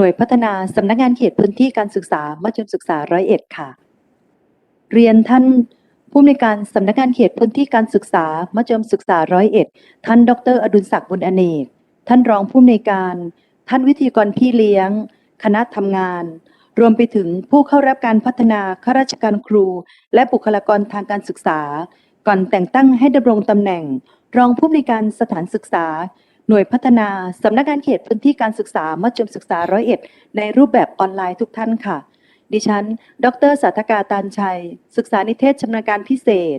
หน่วยพัฒนาสำนักงานเขตพื้นที่การศึกษามัธยมศึกษาร้อยเอ็ดค่ะ เรียนท่านผู้อำนวยการสำนักงานเขตพื้นที่การศึกษามัธยมศึกษาร้อยเอ็ดท่าน ดร อดุลศักดิ์บุญอเนกท่านรองผู้อำนวยการ ท่านวิทยากรพี่เลี้ยง คณะทำงาน รวมไปถึงผู้เข้ารับการพัฒนาข้าราชการครู และบุคลากรทางการศึกษา ก่อนแต่งตั้งให้ดำรงตำแหน่ง รองผู้อำนวยการสถานศึกษา หน่วยพัฒนาสำนักงานเขตพื้นที่การศึกษามัธยมศึกษาร้อยเอ็ดในรูปแบบออนไลน์ทุกท่านค่ะ ดิฉัน ดรสาธกาตานชัย ศึกษานิเทศชำนาญการพิเศษ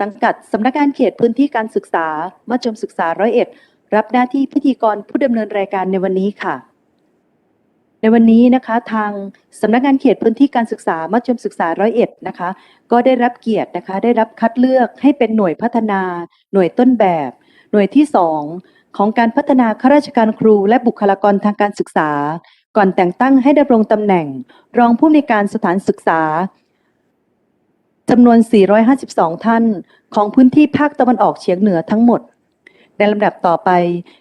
สังกัดสำนักงานเขตพื้นที่การศึกษามัธยมศึกษาร้อยเอ็ดรับหน้าที่พิธีกรผู้ดำเนินรายการในวันนี้ค่ะ ในวันนี้นะคะทางสำนักงานเขตพื้นที่การศึกษามัธยมศึกษาร้อยเอ็ดนะคะ ก็ได้รับเกียรตินะคะ ได้รับคัดเลือกให้เป็นหน่วยพัฒนา หน่วยต้นแบบ หน่วยที่สอง ของการพัฒนาข้าราชการครูและบุคลากรทางการศึกษา ก่อนแต่งตั้งให้ดำรงตำแหน่ง รองผู้อำนวยการสถานศึกษาจำนวน 452 ท่าน ของพื้นที่ภาคตะวันออกเฉียงเหนือทั้งหมด ในลำดับต่อไป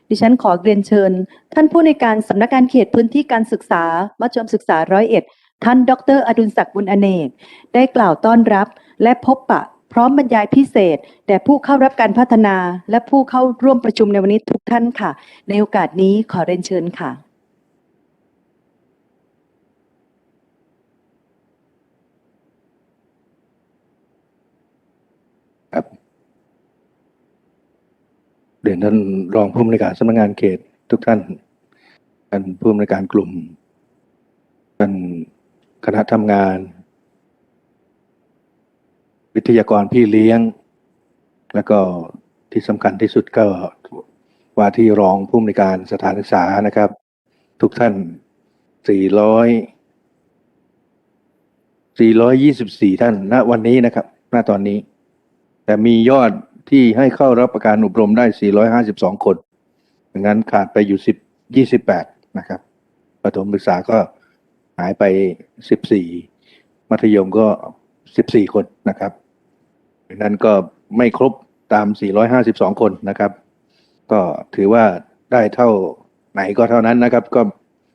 ดิฉันขอเรียนเชิญ ท่านผู้ในการสำนักงานเขตพื้นที่การศึกษามัธยมศึกษาร้อยเอ็ดท่าน ดร อดุลศักดิ์บุญอเนก ได้กล่าวต้อนรับและพบปะ พร้อมบรรยายพิเศษแด่ผู้เข้ารับการพัฒนาและผู้เข้าร่วมประชุมในวันนี้ทุกท่านค่ะ ในโอกาสนี้ขอเรียนเชิญค่ะ ครับเรียนท่านรองผู้อำนวยการสำนักงานเขตทุกท่านท่านผู้อำนวยการกลุ่มท่านคณะทำงาน วิทยากรพี่เลี้ยง แล้วก็ที่สำคัญที่สุดก็ว่าที่รองผู้อำนวยการสถานศึกษานะครับ ทุกท่าน 400 424 ท่าน ณวันนี้นะครับ ณตอนนี้ แต่มียอดที่ให้เข้ารับประการอบรมได้ 452 คนดังนั้นขาดไปอยู่ 10 28 นะครับประถมศึกษาก็หายไป 14 มัธยมก็ 14 คนนะครับ นั้นก็ไม่ครบตาม 452 คนนะครับ ก็ถือว่าได้เท่าไหนก็เท่านั้นนะครับ ก็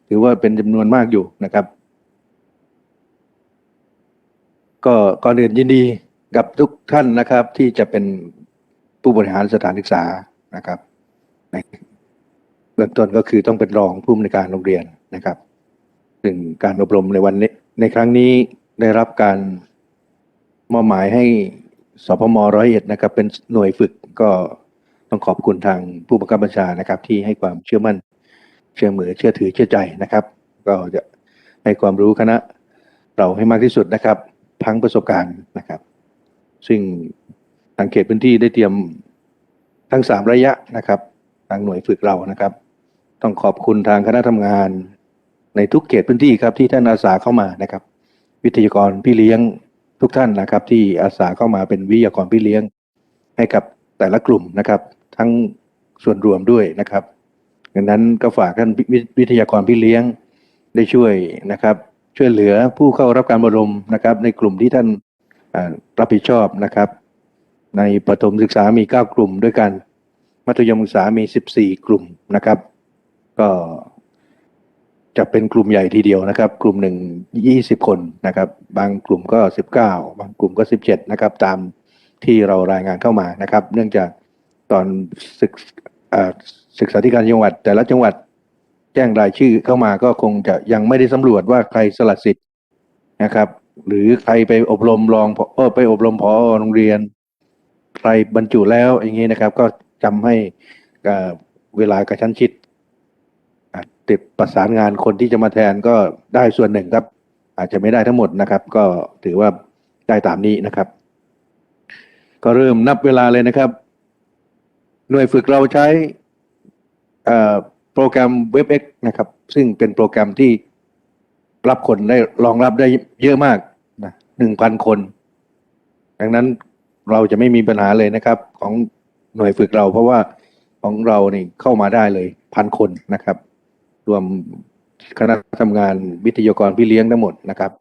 ถือว่าเป็นจำนวนมากอยู่นะครับ ก็ก่อนอื่นยินดีกับทุกท่านนะครับ ที่จะเป็นผู้บริหารสถานศึกษานะครับในเบื้องต้นก็คือต้องเป็นรองผู้อำนวยการโรงเรียนนะครับซึ่งการอบรมในวันนี้ในครั้งนี้ได้รับการมอบหมายให้ สพมร้อยเอ็ดนะครับ เป็นหน่วยฝึกก็ต้องขอบคุณทางผู้บังคับบัญชานะครับ ที่ให้ความเชื่อมั่น เชื่อมือเชื่อถือเชื่อใจนะครับ ก็จะให้ความรู้คณะเราให้มากที่สุดนะครับทั้งประสบการณ์นะครับ ซึ่งทางเขตพื้นที่ได้เตรียมทั้งสามระยะนะครับ ทางหน่วยฝึกเรานะครับ ต้องขอบคุณทางคณะทำงาน ในทุกเขตพื้นที่ครับที่ท่านอาสาเข้ามานะครับ วิทยากรพี่เลี้ยง ทุกท่านนะครับ ที่อาสาเข้ามาเป็นวิทยากรพี่เลี้ยง ให้กับแต่ละกลุ่มนะครับ ทั้งส่วนรวมด้วยนะครับดังนั้นก็ฝากท่านวิวิทยากรพี่เลี้ยงได้ช่วยนะครับ ช่วยเหลือผู้เข้ารับการอบรมนะครับ ในกลุ่มที่ท่านรับผิดชอบนะครับ ในประถมศึกษามี 9 กลุ่มด้วยกัน มัธยมศึกษามี 14 กลุ่มนะครับ ก็ จะเป็นกลุ่มใหญ่ทีเดียวนะครับ กลุ่มหนึ่ง20คนนะครับ บางกลุ่มก็19บเก้าบางกลุ่มก็17นะครับ ตามที่เรารายงานเข้ามานะครับ เนื่องจากตอนศึกอ่าศึกษาธิการจังหวัด แต่ละจังหวัดแจ้งรายชื่อเข้ามาก็คงจะยังไม่ได้สำรวจว่าใครสละสิทธิ์นะครับ หรือใครไปอบรมรองผอเออไปอบรมพอโรงเรียน ใครบรรจุแล้วอย่างนี้นะครับ ก็จำให้เวลากระชั้นชิด ติดประสานงานคนที่จะมาแทนก็ได้ส่วนหนึ่งครับ อาจจะไม่ได้ทั้งหมดนะครับ ก็ถือว่าได้ตามนี้นะครับ ก็เริ่มนับเวลาเลยนะครับ หน่วยฝึกเราใช้โปรแกรม WebEx นะครับ ซึ่งเป็นโปรแกรมที่รับคนได้รองรับได้เยอะมากนะหนึ่งพันคน ดังนั้นเราจะไม่มีปัญหาเลยนะครับ ของหน่วยฝึกเราเพราะว่าของเรานี่เข้ามาได้เลยพันคนนะครับ รวมคณะทำงานวิทยากรพี่เลี้ยงทั้งหมดนะครับ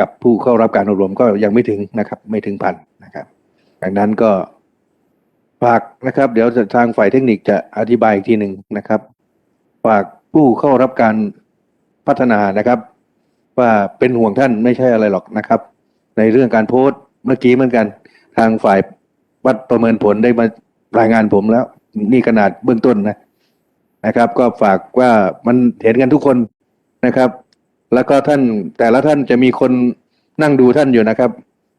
กับผู้เข้ารับการอบรมก็ยังไม่ถึงนะครับ ไม่ถึงพันนะครับดังนั้นก็ฝากนะครับ เดี๋ยวทางฝ่ายเทคนิคจะอธิบายอีกทีหนึ่งนะครับฝากผู้เข้ารับการพัฒนานะครับ ว่าเป็นห่วงท่านไม่ใช่อะไรหรอกนะครับ ในเรื่องการโพสต์เมื่อกี้เหมือนกัน ทางฝ่ายวัดประเมินผลได้มารายงานผมแล้ว นี่ขนาดเบื้องต้นนะ นะครับ ก็ฝากว่ามันเห็นกันทุกคนนะครับ แล้วก็ท่านแต่ละท่านจะมีคนนั่งดูท่านอยู่นะครับ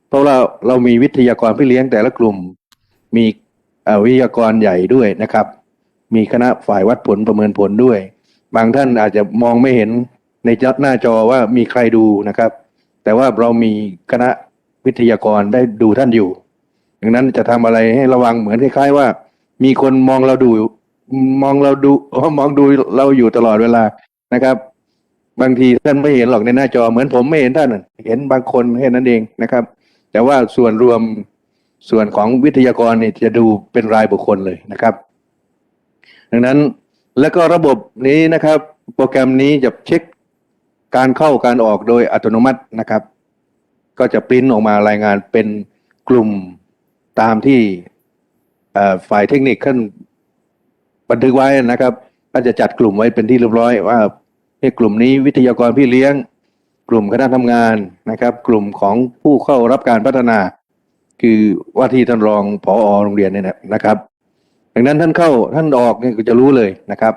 เพราะเราเรามีวิทยากรพี่เลี้ยงแต่ละกลุ่ม มีวิทยากรใหญ่ด้วยนะครับ มีคณะฝ่ายวัดผลประเมินผลด้วย บางท่านอาจจะมองไม่เห็นในจอหน้าจอว่ามีใครดูนะครับ แต่ว่าเรามีคณะวิทยากรได้ดูท่านอยู่ดังนั้นจะทำอะไรให้ระวังเหมือนคล้ายๆว่า มีคนมองเราดู มองเราดูมองดูเราอยู่ตลอดเวลานะครับ บางทีท่านไม่เห็นหรอกในหน้าจอเหมือนผมไม่เห็นท่านเห็นบางคนแค่นั้นเองนะครับ แต่ว่าส่วนรวมส่วนของวิทยากรเนี่ยจะดูเป็นรายบุคคลเลยนะครับ ดังนั้นแล้วก็ระบบนี้นะครับ โปรแกรมนี้จะเช็คการเข้าการออกโดยอัตโนมัตินะครับ ก็จะปริ้นออกมารายงานเป็นกลุ่มตามที่ฝ่ายเทคนิคขั้น บันทึกไว้นะครับก็จะจัดกลุ่มไว้เป็นที่เรียบร้อยว่าในกลุ่มนี้วิทยากรพี่เลี้ยง กลุ่มคณะทำงานนะครับ กลุ่มของผู้เข้ารับการพัฒนา คือว่าที่ท่านรองผอโรงเรียนเนี่ยนะครับ ดังนั้นท่านเข้าท่านออกเนี่ยก็จะรู้เลยนะครับ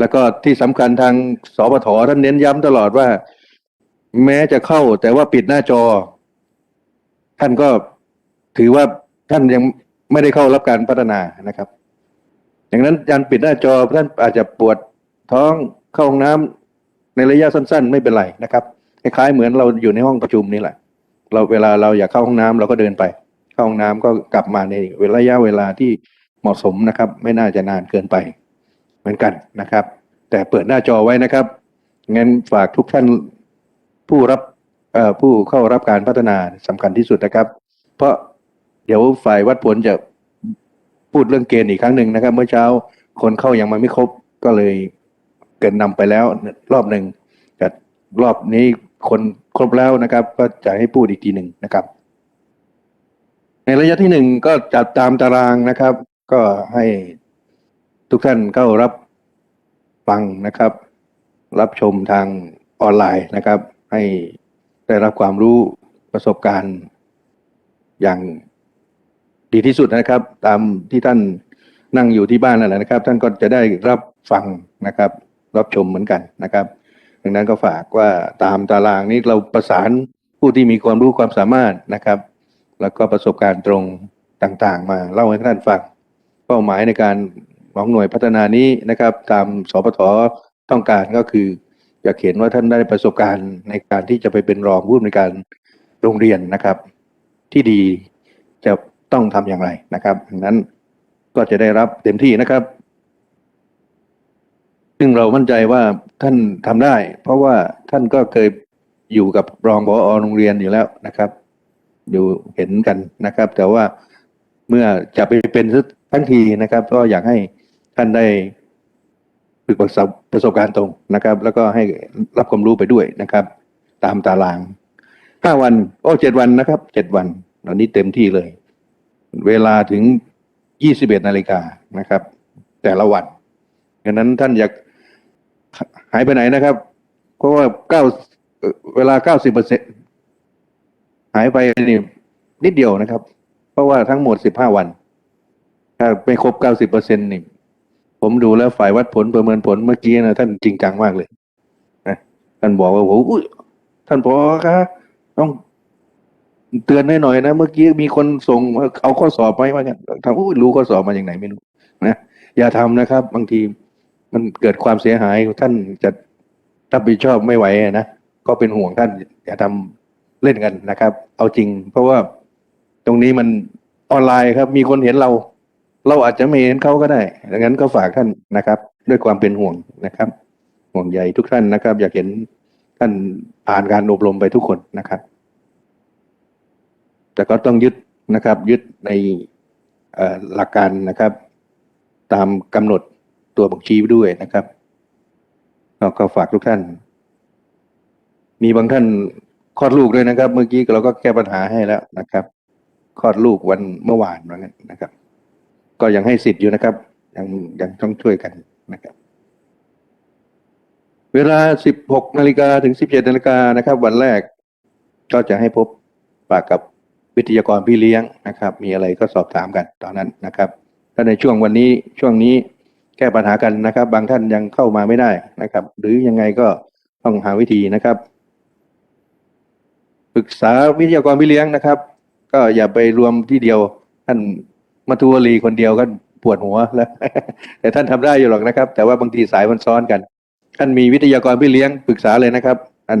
แล้วก็ที่สำคัญทางสปทท่านเน้นย้ำตลอดว่า แม้จะเข้าแต่ว่าปิดหน้าจอ ท่านก็ถือว่าท่านยังไม่ได้เข้ารับการพัฒนานะครับ ดังนั้นการปิดหน้าจอท่านอาจจะปวดท้องเข้าห้องน้ำในระยะสั้น ๆ ไม่เป็นไรนะครับคล้ายๆเหมือนเราอยู่ในห้องประชุมนี่แหละ เราเวลาเราอยากเข้าห้องน้ำเราก็เดินไป เข้าห้องน้ำก็กลับมาในระยะเวลาที่เหมาะสมนะครับ ไม่น่าจะนานเกินไปเหมือนกันนะครับ แต่เปิดหน้าจอไว้นะครับงั้นฝากทุกท่านผู้รับผู้เข้ารับการพัฒนาสำคัญที่สุดนะครับ เพราะเดี๋ยวฝ่ายวัดผลจะ พูดเรื่องเกณฑ์อีกครั้งหนึ่งนะครับ เมื่อเช้าคนเข้ายังมาไม่ครบก็เลยเกินนำไปแล้วรอบหนึ่งแต่รอบนี้คนครบแล้วนะครับ ก็จะให้พูดอีกทีหนึ่งนะครับ ในระยะที่หนึ่งก็จัดตามตารางนะครับ ก็ให้ทุกท่านเข้ารับฟังนะครับ รับชมทางออนไลน์นะครับ ให้ได้รับความรู้ประสบการณ์อย่าง ดีที่สุดนะครับ ตามที่ท่านนั่งอยู่ที่บ้านนั่นแหละนะครับ ท่านก็จะได้รับฟังนะครับ รับชมเหมือนกันนะครับดังนั้นก็ฝากว่าตามตารางนี้เราประสานผู้ที่มีความรู้ความสามารถนะครับ แล้วก็ประสบการณ์ตรงต่างๆ มาเล่าให้ท่านฟังเป้าหมายในการของหน่วยพัฒนานี้นะครับ ตามสปทต้องการก็คืออยากเห็นว่าท่านได้ประสบการณ์ในการที่จะไปเป็นรองผู้ในวยการโรงเรียนนะครับ ที่ดีจะ ต้องทำอย่างไรนะครับดังนั้นก็จะได้รับเต็มที่นะครับ ซึ่งเรามั่นใจว่าท่านทำได้ เพราะว่าท่านก็เคยอยู่กับรองผอโรงเรียนอยู่แล้วนะครับ อยู่เห็นกันนะครับ แต่ว่าเมื่อจะไปเป็นทั้งทีนะครับ ก็อยากให้ท่านได้ฝึกประสบประสบการณ์ตรงนะครับ แล้วก็ให้รับความรู้ไปด้วยนะครับ ตามตารางห้าวัน โอ้เจ็ดวันนะครับเจ็ดวันตอนนี้เต็มที่เลย เวลาถึงยี่สิบเอ็ดนาฬิกานะครับ แต่ละวันดังนั้นท่านอยากหายไปไหนนะครับ เพราะว่าเก้าเวลาเก้าสิบเปอร์เซ็นหายไปนี่นิดเดียวนะครับ เพราะว่าทั้งหมดสิบห้าวัน ถ้าไม่ครบเก้าสิบเปอร์เซ็นต์นี่ผมดูแล้วฝ่ายวัดผลประเมินผลเมื่อกี้นะท่านจริงจังมากเลยนะท่านบอกว่าโอ้โหท่านพอครับต้อง เตือนให้หน่อยนะ เมื่อกี้มีคนส่งเอาข้อสอบไปว่ากันทำอุ้ยรู้ข้อสอบมาอย่างไหนไม่รู้นะอย่าทำนะครับ บางทีมันเกิดความเสียหายท่านจะรับผิดชอบไม่ไหวนะก็เป็นห่วงท่าน อย่าทำเล่นกันนะครับ เอาจริง เพราะว่าตรงนี้มันออนไลน์ครับ มีคนเห็นเรา เราอาจจะไม่เห็นเขาก็ได้ดังนั้นก็ฝากท่านนะครับ ด้วยความเป็นห่วงนะครับ ห่วงใยทุกท่านนะครับ อยากเห็นท่านผ่านการอบรมไปทุกคนนะครับ แต่ก็ต้องยึดนะครับยึดในหลักการนะครับ ตามกำหนดตัวบัญชีไว้ด้วยนะครับก็ก็ฝากทุกท่าน มีบางท่านคลอดลูกด้วยนะครับ เมื่อกี้เราก็แก้ปัญหาให้แล้วนะครับคลอดลูกวันเมื่อวานว่างั้นนะครับ ก็ยังให้สิทธิ์อยู่นะครับ ยังยังต้องช่วยกันนะครับ เวลา 16นาฬิกาถึง 17นาฬิกานะครับ วันแรกก็จะให้พบปากกับ วิทยากรพี่เลี้ยงนะครับ มีอะไรก็สอบถามกันตอนนั้นนะครับถ้าในช่วงวันนี้ช่วงนี้แก้ปัญหากันนะครับ บางท่านยังเข้ามาไม่ได้นะครับ หรือยังไงก็ต้องหาวิธีนะครับปรึกษาวิทยากรพี่เลี้ยงนะครับ ก็อย่าไปรวมที่เดียว ท่านมัทุวลีคนเดียวก็ปวดหัวแล้ว แต่ท่านทำได้อยู่หรอกนะครับ แต่ว่าบางทีสายมันซ้อนกัน ท่านมีวิทยากรพี่เลี้ยงปรึกษาเลยนะครับท่าน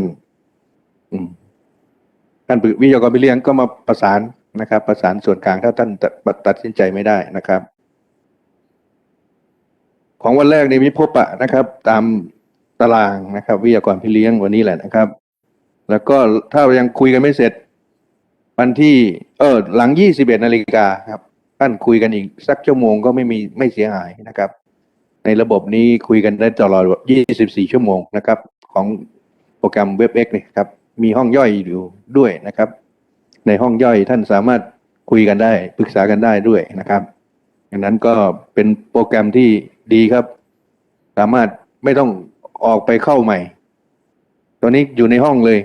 อืม ท่านวิทยากรพี่เลี้ยงก็มาประสานนะครับ ประสานส่วนกลางถ้าท่านตัดตัดสินใจไม่ได้นะครับ ของวันแรกนี้มีพบปะนะครับ ตามตารางนะครับ วิทยากรพี่เลี้ยงวันนี้แหละนะครับ แล้วก็ถ้ายังคุยกันไม่เสร็จ วันที่เออหลังยี่สิบเอ็ดนาฬิกาครับท่านคุยกันอีกสักชั่วโมงก็ไม่มีไม่เสียหายนะครับ ในระบบนี้คุยกันได้ตลอด 24 ชั่วโมงนะครับ ของโปรแกรม WebEx นี่ครับ มีห้องย่อยอยู่ด้วยนะครับ ในห้องย่อยท่านสามารถคุยกันได้ปรึกษากันได้ด้วยนะครับดังนั้นก็เป็นโปรแกรมที่ดีครับ สามารถไม่ต้องออกไปเข้าใหม่ ตอนนี้อยู่ในห้องเลย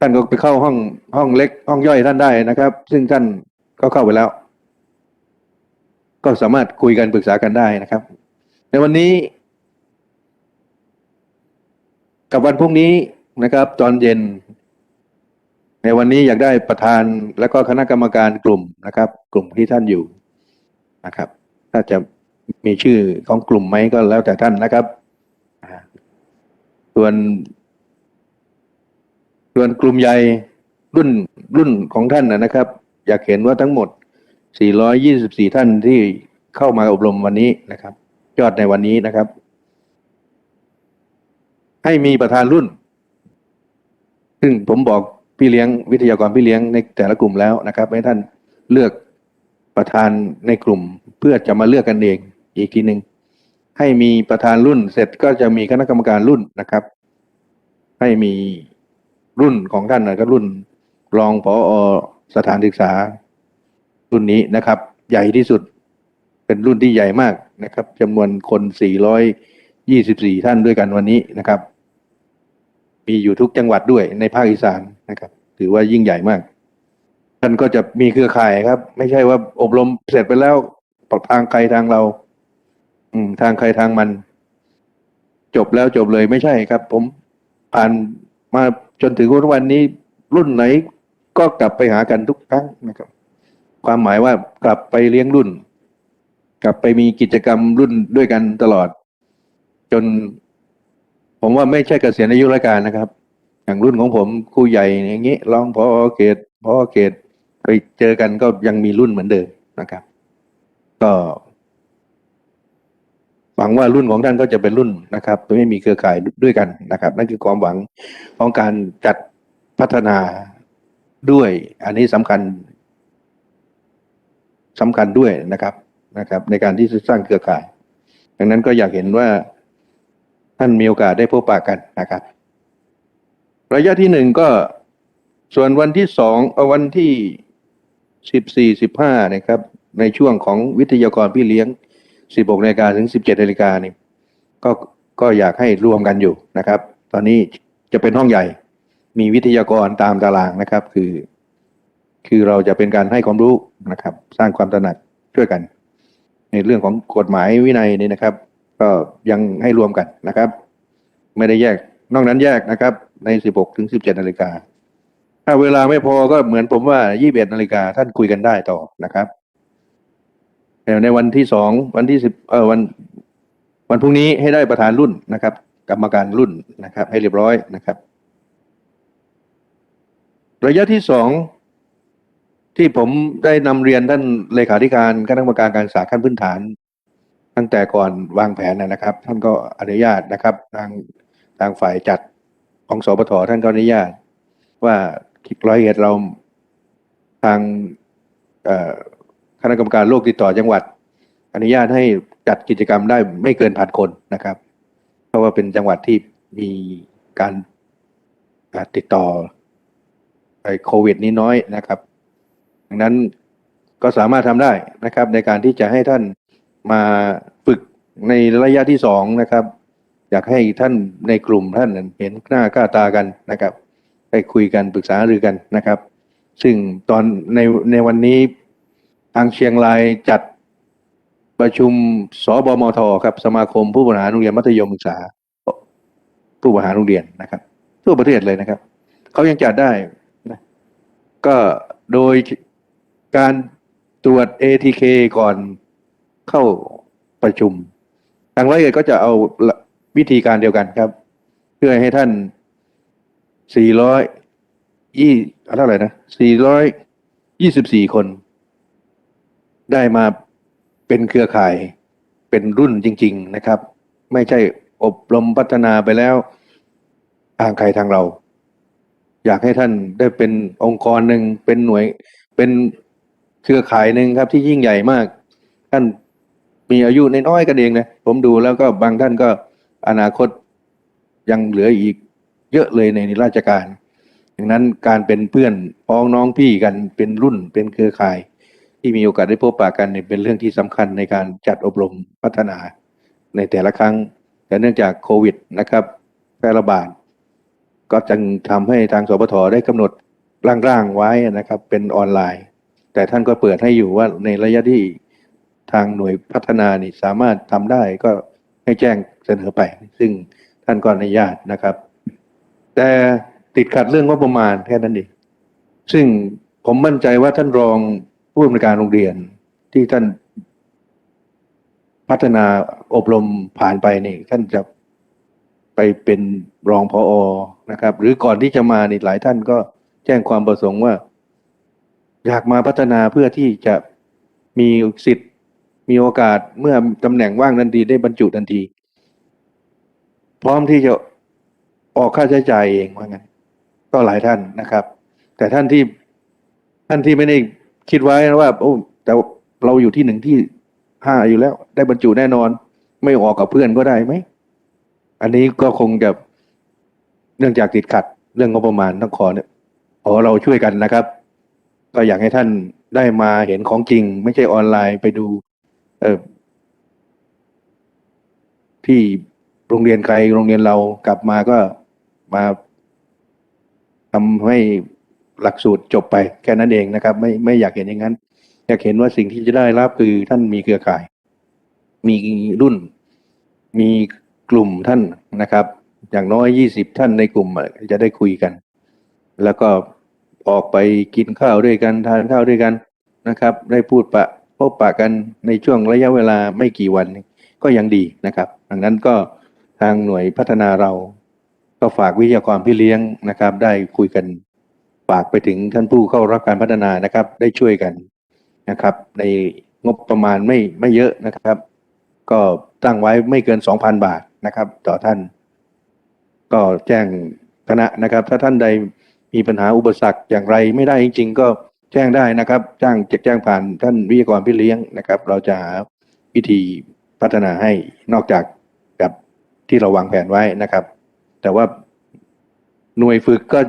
ท่านก็ไปเข้าห้องห้องเล็ก ห้องย่อยท่านได้นะครับ ซึ่งท่านก็เข้าไปแล้ว ก็สามารถคุยกันปรึกษากันได้นะครับ ในวันนี้ กับวันพรุ่งนี้ นะครับ ตอนเย็น ในวันนี้อยากได้ประธานแล้วก็คณะกรรมการกลุ่มนะครับ กลุ่มที่ท่านอยู่นะครับ ถ้าจะมีชื่อของกลุ่มไหมก็แล้วแต่ท่านนะครับส่วนส่วนกลุ่มใหญ่รุ่นรุ่นของท่านนะครับ อยากเห็นว่าทั้งหมด 424 ท่านที่เข้ามาอบรมวันนี้นะครับ ยอดในวันนี้นะครับ ให้มีประธานรุ่น ซึ่งผมบอกพี่เลี้ยงวิทยากรพี่เลี้ยงในแต่ละกลุ่มแล้วนะครับ ให้ท่านเลือกประธานในกลุ่ม เพื่อจะมาเลือกกันเองอีกทีหนึ่งให้มีประธานรุ่นเสร็จก็จะมีคณะกรรมการรุ่นนะครับ ให้มีรุ่นของท่านนะก็รุ่นรองผอสถานศึกษา รุ่นนี้นะครับ ใหญ่ที่สุดเป็นรุ่นที่ใหญ่มากนะครับจำนวนคน 424 ท่านด้วยกันวันนี้นะครับ มีอยู่ทุกจังหวัดด้วยในภาคอีสานนะครับ ถือว่ายิ่งใหญ่มาก ท่านก็จะมีเครือข่ายครับ ไม่ใช่ว่าอบรมเสร็จไปแล้วปทางใครทางเรา อืม ทางใครทางมัน จบแล้วจบเลยไม่ใช่ครับ ผมผ่านมาจนถึงวันนี้ รุ่นไหนก็กลับไปหากันทุกครั้งนะครับ ความหมายว่ากลับไปเลี้ยงรุ่น กลับไปมีกิจกรรมรุ่นด้วยกันตลอด จน ผมว่าไม่ใช่เกษียณอายุราชการนะครับ อย่างรุ่นของผมครูใหญ่อย่างนี้รองพอเขตพอเขตไปเจอกันก็ยังมีรุ่นเหมือนเดิมนะครับ ก็หวังว่ารุ่นของท่านก็จะเป็นรุ่นนะครับไม่มีเครือข่ายด้วยกันนะครับ นั่นคือความหวังของการจัดพัฒนาด้วย อันนี้สำคัญสำคัญด้วยนะครับนะครับ ในการที่จะสร้างเครือข่าย ดังนั้นก็อยากเห็นว่า ท่านมีโอกาสได้พบปะกันนะครับ ระยะที่หนึ่งก็ส่วนวันที่สองวันที่สิบสี่สิบห้านะครับ ในช่วงของวิทยากรพี่เลี้ยงสิบหกนาฬิกาถึงสิบเจ็ดนาฬิกานี่ก็ก็อยากให้รวมกันอยู่นะครับ ตอนนี้จะเป็นห้องใหญ่มีวิทยากรตามตารางนะครับ คือ คือเราจะเป็นการให้ความรู้นะครับ สร้างความตระหนักช่วยกัน ในเรื่องของกฎหมายวินัยนี่นะครับ ก็ยังให้รวมกันนะครับ ไม่ได้แยก นอกนั้นแยกนะครับ ใน 16 ถึง 17 นาฬิกา ถ้าเวลาไม่พอก็เหมือนผมว่า 21 นาฬิกาท่านคุยกันได้ต่อนะครับแต่ในวันที่สองวันที่สิบเออวัน วันพรุ่งนี้ให้ได้ประธานรุ่นนะครับ กรรมการรุ่นนะครับ ให้เรียบร้อยนะครับ ระยะที่สองที่ผมได้นำเรียนท่านเลขาธิการคณะกรรมการการศึกษาขั้นพื้นฐาน ตั้งแต่ก่อนวางแผนนะครับ ท่านก็อนุญาตนะครับ ทางทางฝ่ายจัดของสปทท่านก็อนุญาต ว่าร้อยเอ็ดเราทางคณะกรรมการโรคติดต่อจังหวัด อนุญาตให้จัดกิจกรรมได้ไม่เกินพันคนนะครับ เพราะว่าเป็นจังหวัดที่มีการติดต่อไอโควิดนี้น้อยนะครับดังนั้นก็สามารถทำได้นะครับ ในการที่จะให้ท่าน มาฝึกในระยะที่สองนะครับ อยากให้ท่านในกลุ่มท่านเห็นหน้าค่าตากันนะครับได้คุยกันปรึกษารือกันนะครับ ซึ่งตอนในในวันนี้ทางเชียงรายจัดประชุมสบมทครับสมาคมผู้บริหารโรงเรียนมัธยมศึกษา ผู้บริหารโรงเรียนนะครับ ทั่วประเทศเลยนะครับเขายังจัดได้นะก็โดยการตรวจ ATK ก่อน เข้าประชุม ทางร้อยเอ็ดก็จะเอาวิธีการเดียวกันครับ เพื่อให้ท่าน 400ยี่เท่าไหร่นะ 424 คน ได้มาเป็นเครือข่ายเป็นรุ่นจริง ๆนะครับ ไม่ใช่อบรมพัฒนาไปแล้วทางใครทางเรา อยากให้ท่านได้เป็นองค์กรหนึ่งเป็นหน่วยเป็นเครือข่ายหนึ่งครับที่ยิ่งใหญ่มาก ท่าน มีอายุน้อยๆกันเองนะผมดูแล้วก็บางท่านก็อนาคตยังเหลืออีกเยอะเลยในราชการดังนั้นการเป็นเพื่อนพ้องน้องพี่กันเป็นรุ่นเป็นเครือข่าย ที่มีโอกาสได้พบปะกันเนี่ยเป็นเรื่องที่สำคัญในการจัดอบรมพัฒนาในแต่ละครั้ง แต่เนื่องจากโควิดนะครับแพร่ระบาดก็จึงทำให้ทางสปทได้กำหนดร่างๆไว้นะครับ เป็นออนไลน์ แต่ท่านก็เปิดให้อยู่ว่าในระยะที่ ทางหน่วยพัฒนานี่สามารถทำได้ก็ให้แจ้งเสนอไป ซึ่งท่านก็อนุญาตนะครับ แต่ติดขัดเรื่องงบประมาณแค่นั้นเองซึ่งผมมั่นใจว่าท่านรองผู้อำนวยการโรงเรียนที่ท่านพัฒนาอบรมผ่านไปนี่ท่านจะไปเป็นรองพออนะครับ หรือก่อนที่จะมานี่หลายท่านก็แจ้งความประสงค์ว่า อยากมาพัฒนาเพื่อที่จะมีสิทธิ์ มีโอกาสเมื่อตำแหน่งว่างทันทีได้บรรจุทันที พร้อมที่จะออกค่าใช้จ่ายเองว่างั้นก็หลายท่านนะครับ แต่ท่านที่ท่านที่ไม่ได้คิดไว้ว่าโอ้แต่เราอยู่ที่หนึ่งที่ห้าอยู่แล้ว ได้บรรจุแน่นอน ไม่ออกกับเพื่อนก็ได้ไหมอันนี้ก็คงจะเนื่องจากติดขัด เรื่องงบประมาณต้องขอเนี่ยขอเราช่วยกันนะครับ ก็อยากให้ท่านได้มาเห็นของจริง ไม่ใช่ออนไลน์ไปดู เออที่โรงเรียนใครโรงเรียนเรากลับมาก็มาทำให้หลักสูตรจบไปแค่นั้นเองนะครับ ไม่ไม่อยากเห็นอย่างนั้น อยากเห็นว่าสิ่งที่จะได้รับคือท่านมีเครือข่าย มีรุ่น มีกลุ่มท่านนะครับ อย่างน้อยยี่สิบท่านในกลุ่มจะได้คุยกัน แล้วก็ออกไปกินข้าวด้วยกันทานข้าวด้วยกันนะครับ ได้พูดปะ พบปะกันในช่วงระยะเวลาไม่กี่วันก็ยังดีนะครับ ดังนั้นก็ทางหน่วยพัฒนาเราก็ฝากวิทยากรพี่เลี้ยงนะครับ ได้คุยกันฝากไปถึงท่านผู้เข้ารับการพัฒนานะครับ ได้ช่วยกันนะครับ ในงบประมาณไม่ไม่เยอะนะครับ ก็ตั้งไว้ไม่เกิน 2,000 บาทนะครับ ต่อท่าน ก็แจ้งคณะนะครับ ถ้าท่านใดมีปัญหาอุปสรรคอย่างไรไม่ได้จริง ๆ ก็ แจ้งได้นะครับแจ้งแจ้งผ่านท่านวิทยากรพี่เลี้ยงนะครับ เราจะหาวิธีพัฒนาให้นอกจากกับที่เราวางแผนไว้นะครับ แต่ว่าหน่วยฝึกก็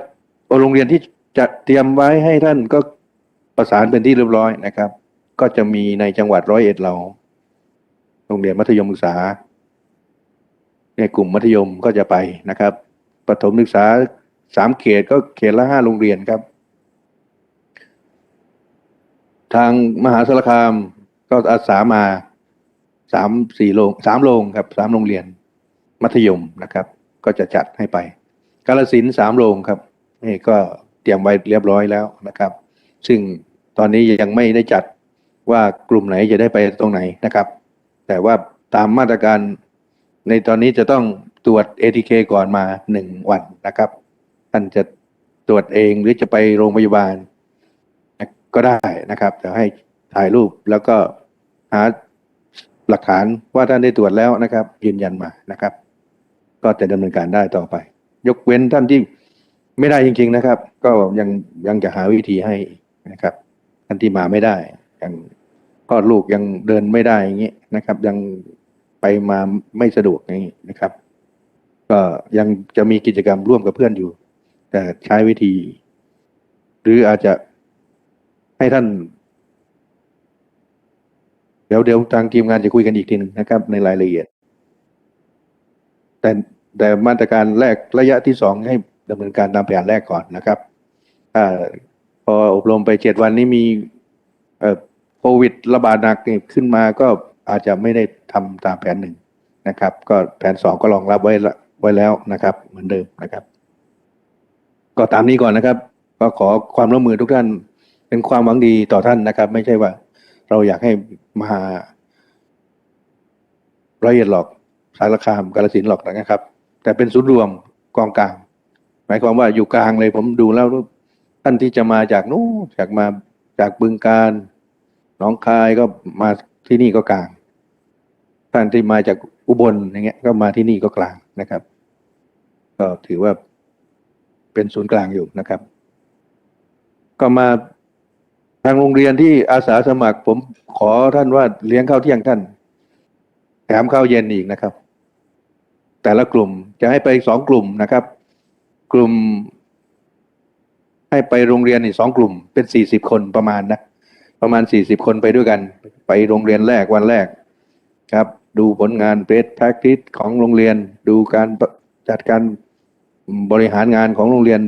โรงเรียนที่จะเตรียมไว้ให้ท่านก็ประสานเป็นที่เรียบร้อยนะครับ ก็จะมีในจังหวัดร้อยเอ็ดเรา โรงเรียนมัธยมศึกษาในกลุ่มมัธยมก็จะไปนะครับประถมศึกษาสามเขตก็เขตละห้าโรงเรียนครับ ทางมหาสารคามก็อาสามาสามสี่โรงสามโรงครับสามโรงเรียน มัธยมนะครับ ก็จะจัดให้ไป กาลสินสามโรงครับนี่ก็เตรียมไว้เรียบร้อยแล้วนะครับ ซึ่งตอนนี้ยังไม่ได้จัดว่ากลุ่มไหนจะได้ไปตรงไหนนะครับ แต่ว่าตามมาตรการในตอนนี้จะต้องตรวจ ATK ก่อนมาหนึ่งวันนะครับ ท่านจะตรวจเองหรือจะไปโรงพยาบาล ก็ได้นะครับจะให้ถ่ายรูปแล้วก็หาหลักฐานว่าท่านได้ตรวจแล้วนะครับ ยืนยันมานะครับ ก็จะดำเนินการได้ต่อไป ยกเว้นท่านที่ไม่ได้จริง ๆนะครับ ก็ยังยังจะหาวิธีให้นะครับท่านที่มาไม่ได้ยังคลอดลูกยังเดินไม่ได้อย่างนี้นะครับ ยังไปมาไม่สะดวกอย่างนี้นะครับ ก็ยังจะมีกิจกรรมร่วมกับเพื่อนอยู่ แต่ใช้วิธี หรืออาจจะ ให้ท่าน เดี๋ยวเดี๋ยวทางทีมงานจะคุยกันอีกทีหนึ่งนะครับ ในรายละเอียด แต่แต่มาตรการแรกระยะที่สองให้ดำเนินการตามแผนแรกก่อนนะครับถ้าพออบรมไปเจ็ดวันนี้มีโควิดระบาดหนักขึ้นมาก็อาจจะไม่ได้ทำตามแผนหนึ่งนะครับ ก็แผนสองก็รองรับไว้ละไว้แล้วนะครับ เหมือนเดิมนะครับ ก็ตามนี้ก่อนนะครับ ก็ขอความร่วมมือทุกท่าน เป็นความหวังดีต่อท่านนะครับ ไม่ใช่ว่า เราอยากให้มาร้อยเอ็ดหรอกสารคามกาลสินหรอกนะครับ แต่เป็นศูนย์รวมกองกลาง หมายความว่าอยู่กลางเลยผมดูแล้วท่านที่จะมาจากนู้นจากมาจากบึงการหนองคายก็มาที่นี่ก็กลาง ท่านที่มาจากอุบลอย่างเงี้ย ก็มาที่นี่ก็กลางนะครับ ก็ถือว่าเป็นศูนย์กลางอยู่นะครับ ก็มา ทางโรงเรียนที่อาสาสมัคร ผมขอท่านว่าเลี้ยงข้าวเที่ยงท่าน แถมข้าวเย็นอีกนะครับ แต่ละกลุ่มจะให้ไปสองกลุ่มนะครับ กลุ่ม ให้ไปโรงเรียนอีกสองกลุ่ม เป็นสี่สิบคนประมาณนะประมาณสี่สิบคนไปด้วยกัน ไปโรงเรียนแรกวันแรกครับ ดูผลงานเ e ส t พ a c t i c e ของโรงเรียน ดูการจัดการบริหารงานของโรงเรียน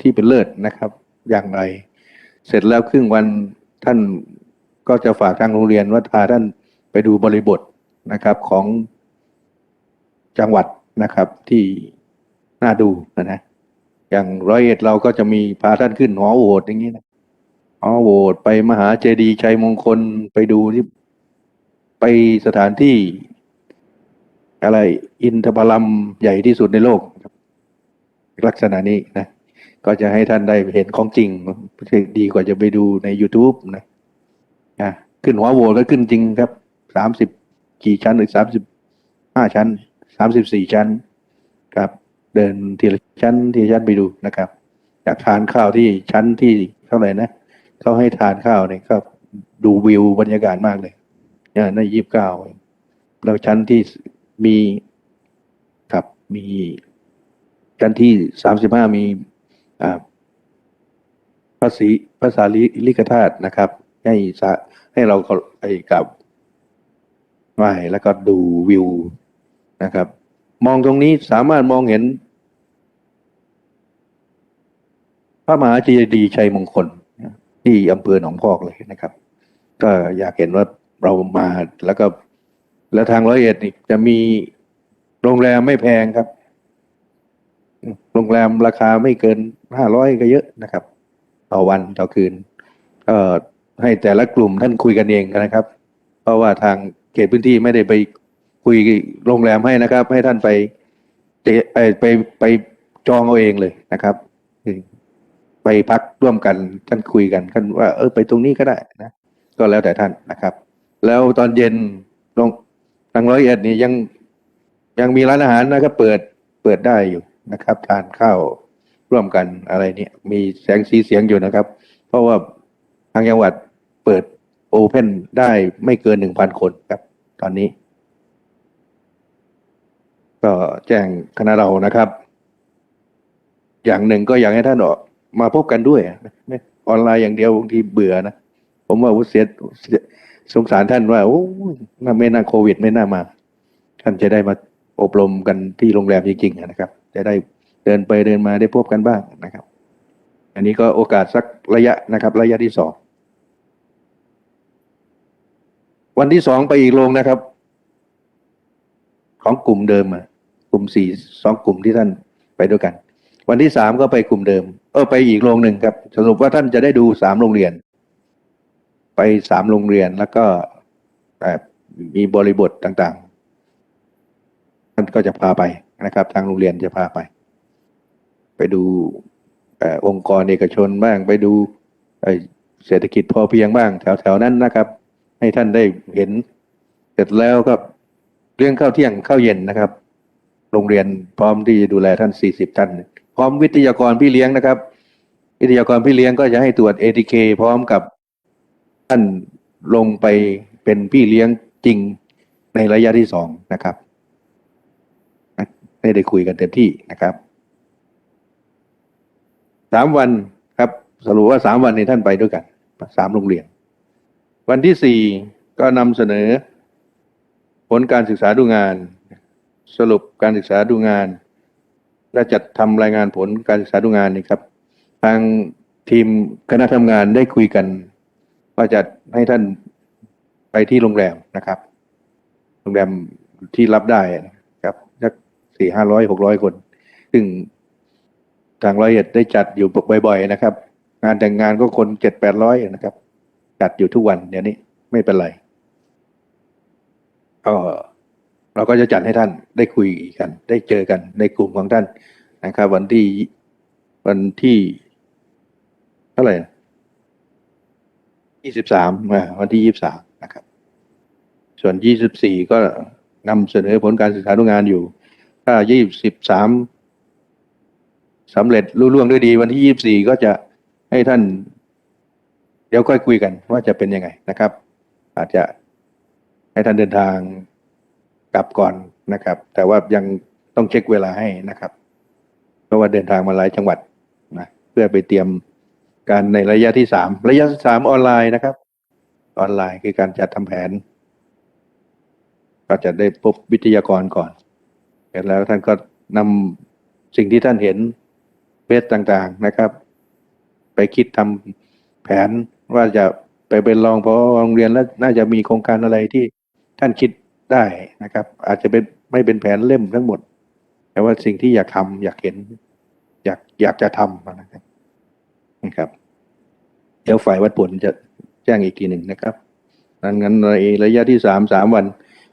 ที่เป็นเลิศนะครับ อย่างไร เสร็จแล้วครึ่งวันท่านก็จะฝากทางโรงเรียนว่าพาท่านไปดูบริบทนะครับของจังหวัดนะครับที่น่าดูนะนะอย่างร้อยเอ็ดเราก็จะมีพาท่านขึ้นหอโหวตอย่างนี้นะหอโหวตไปมหาเจดีย์ชัยมงคลไปดูที่ไปสถานที่ อะไรอินทผลัมใหญ่ที่สุดในโลกลักษณะนี้นะ ก็จะให้ท่านได้เห็นของจริงดีกว่าจะไปดูใน YouTube นะอะขึ้นหัวโวก็ขึ้นจริงครับสามสิบกี่ชั้นหรือสามสิบห้าชั้นสามสิบสี่ชั้นครับ เดินทีละชั้นทีละชั้นไปดูนะครับอยากทานข้าวที่ชั้นที่เท่าไหร่นะเขาให้ทานข้าวเนี่ยก็ดูวิวบรรยากาศมากเลยเนี่ยในยี่สิบเก้าแล้วชั้นที่มีครับมีชั้นที่สามสิบห้ามี ภาษีภาษาลิลิกธาตุนะครับ ให้สะให้เราเขาไอ้กับไหวแล้วก็ดูวิวนะครับ มองตรงนี้สามารถมองเห็น พระมหาเจดีย์ชัยมงคลที่อำเภอหนองพอกเลยนะครับ ก็อยากเห็นว่าเรามาแล้วก็ แล้วทางร้อยเอ็ดนี่จะมีโรงแรมไม่แพงครับ โรงแรมราคาไม่เกินห้าร้อยก็เยอะนะครับ ต่อวันต่อคืนก็ให้แต่ละกลุ่มท่านคุยกันเองนะครับ เพราะว่าทางเขตพื้นที่ไม่ได้ไปคุยโรงแรมให้นะครับ ให้ท่านไปจไปไปไปจองเอาเองเลยนะครับไปพักร่วมกันท่านคุยกันท่านว่าเออไปตรงนี้ก็ได้นะก็แล้วแต่ท่านนะครับ แล้วตอนเย็นลงทางร้อยเอ็ดนี่ยังยังมีร้านอาหารนะครับเปิดเปิดได้อยู่ นะครับทานข้าวร่วมกันอะไรเนี่ยมีแสงสีเสียงอยู่นะครับ เพราะว่าทางจังหวัดเปิดโอเพนได้ไม่เกินหนึ่งพันคนครับ ตอนนี้ ก็แจ้งคณะเรานะครับ อย่างหนึ่งก็อยากให้ท่านออกมาพบกันด้วยออนไลน์อย่างเดียวบางทีเบื่อนะ ผมว่าเสียสงสารท่านว่าโอ้น่าไม่น่าโควิดไม่น่ามา ท่านจะได้มาอบรมกันที่โรงแรมจริงๆนะครับ จะได้เดินไปเดินมาได้พบกันบ้างนะครับ อันนี้ก็โอกาสสักระยะนะครับ ระยะที่สองวันที่สองไปอีกโรงนะครับ ของกลุ่มเดิมกลุ่มสี่สองกลุ่มที่ท่านไปด้วยกัน วันที่สามก็ไปกลุ่มเดิมเออไปอีกโรงหนึ่งครับ สรุปว่าท่านจะได้ดูสามโรงเรียน ไปสามโรงเรียนแล้วก็แบบมีบริบทต่างๆ ท่านก็จะพาไป นะครับ ทางโรงเรียนจะพาไป ไปดูอองค์กรเอกชนบ้างไปดูเศรษฐกิจพอเพียงบ้าง แถวๆนั้นนะครับ ให้ท่านได้เห็น เสร็จแล้วก็เรื่องข้าวเที่ยงข้าวเย็นนะครับ โรงเรียนพร้อมที่จะดูแลท่านสี่สิบท่าน พร้อมวิทยากรพี่เลี้ยงนะครับ วิทยากรพี่เลี้ยงก็จะให้ตรวจ ATK พร้อมกับท่านลงไปเป็นพี่เลี้ยงจริงในระยะที่สองนะครับ ให้ได้คุยกันเต็มที่นะครับสามวันครับสรุปว่าสามวันนี้ท่านไปด้วยกันสามโรงเรียน วันที่สี่ก็นำเสนอ ผลการศึกษาดูงาน สรุปการศึกษาดูงาน และจัดทำรายงานผลการศึกษาดูงานนี่ครับ ทางทีมคณะทำงานได้คุยกันว่าจะให้ท่านไปที่โรงแรมนะครับ โรงแรมที่รับได้นะ สี่ห้าร้อยหกร้อยคน ซึ่งทางร้อยเอ็ดได้จัดอยู่บ่อยๆนะครับ งานแต่งงานก็คนเจ็ดแปดร้อยนะครับ จัดอยู่ทุกวันเดี๋ยวนี้ไม่เป็นไรก็เราก็จะจัดให้ท่านได้คุยกัน ได้เจอกันในกลุ่มของท่านนะครับ วันที่วันที่เท่าไหร่ยี่สิบสามวันที่ยี่สิบสามนะครับ ส่วนยี่สิบสี่ก็นำเสนอผลการศึกษาดูงานอยู่ ถ้ายี่สิบสามสำเร็จรุ่ล่วงด้วยดี วันที่ยี่สิบสี่ก็จะให้ท่าน เดี๋ยวค่อยคุยกันว่าจะเป็นยังไงนะครับ อาจจะให้ท่านเดินทางกลับก่อนนะครับ แต่ว่ายังต้องเช็คเวลาให้นะครับ เพราะว่าเดินทางมาหลายจังหวัดนะเพื่อไปเตรียมการในระยะที่สามระยะที่สามออนไลน์นะครับ ออนไลน์คือการจัดทำแผน ก็จะได้พบวิทยากรก่อน ร็จแล้วท่านก็นำสิ่งที่ท่านเห็นเบสต่างๆนะครับ ไปคิดทำแผนว่าจะไปเป็นรองพอโรงเรียนแล้วน่าจะมีโครงการอะไรที่ท่านคิดได้นะครับ อาจจะเป็นไม่เป็นแผนเล่มทั้งหมด แต่ว่าสิ่งที่อยากทำอยากเห็น อยากอยากจะทำนะครับนะครับเดี๋ยวฝ่ายวัดผลจะแจ้งอีกทีหนึ่งนะครับดังนั้นในระยะที่สามสามวัน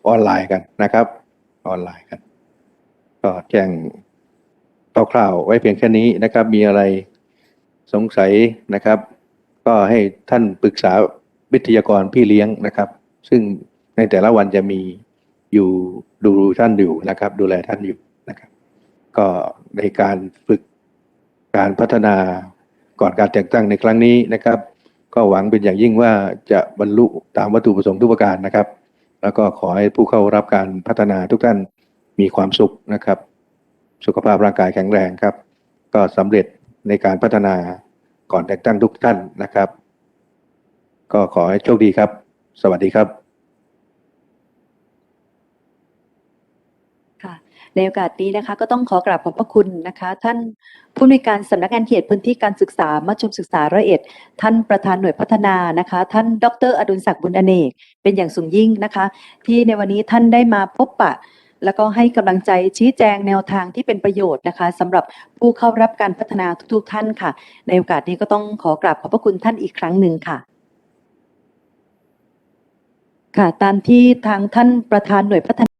ออนไลน์กันนะครับ ออนไลน์กัน ก็แจ้งคร่าวๆไว้เพียงแค่นี้นะครับ มีอะไรสงสัยนะครับ ก็ให้ท่านปรึกษาวิทยากรพี่เลี้ยงนะครับ ซึ่งในแต่ละวันจะมีอยู่ดูท่านอยู่นะครับ ดูแลท่านอยู่นะครับ ก็ในการฝึกการพัฒนาก่อนการแต่งตั้งในครั้งนี้นะครับ ก็หวังเป็นอย่างยิ่งว่าจะบรรลุตามวัตถุประสงค์ทุกประการนะครับ แล้วก็ขอให้ผู้เข้ารับการพัฒนาทุกท่าน มีความสุขนะครับ สุขภาพร่างกายแข็งแรงครับ ก็สำเร็จในการพัฒนาก่อนแต่งตั้งทุกท่านนะครับ ก็ขอให้โชคดีครับ สวัสดีครับในโอกาสนี้นะคะก็ต้องขอกราบขอบพระคุณนะคะ ท่านผู้อำนวยการสำนักงานเขตพื้นที่การศึกษามัธยมศึกษาร้อยเอ็ด ท่านประธานหน่วยพัฒนานะคะ ท่านดรอดุลศักดิ์บุญอเนกเป็นอย่างสูงยิ่งนะคะ ที่ในวันนี้ท่านได้มาพบปะ แล้วก็ให้กำลังใจชี้แจงแนวทางที่เป็นประโยชน์นะคะสำหรับผู้เข้ารับการพัฒนาทุกๆท่านค่ะ ในโอกาสนี้ก็ต้องขอกราบขอบพระคุณท่านอีกครั้งหนึ่งค่ะ ค่ะตามที่ทางท่านประธานหน่วยพัฒนา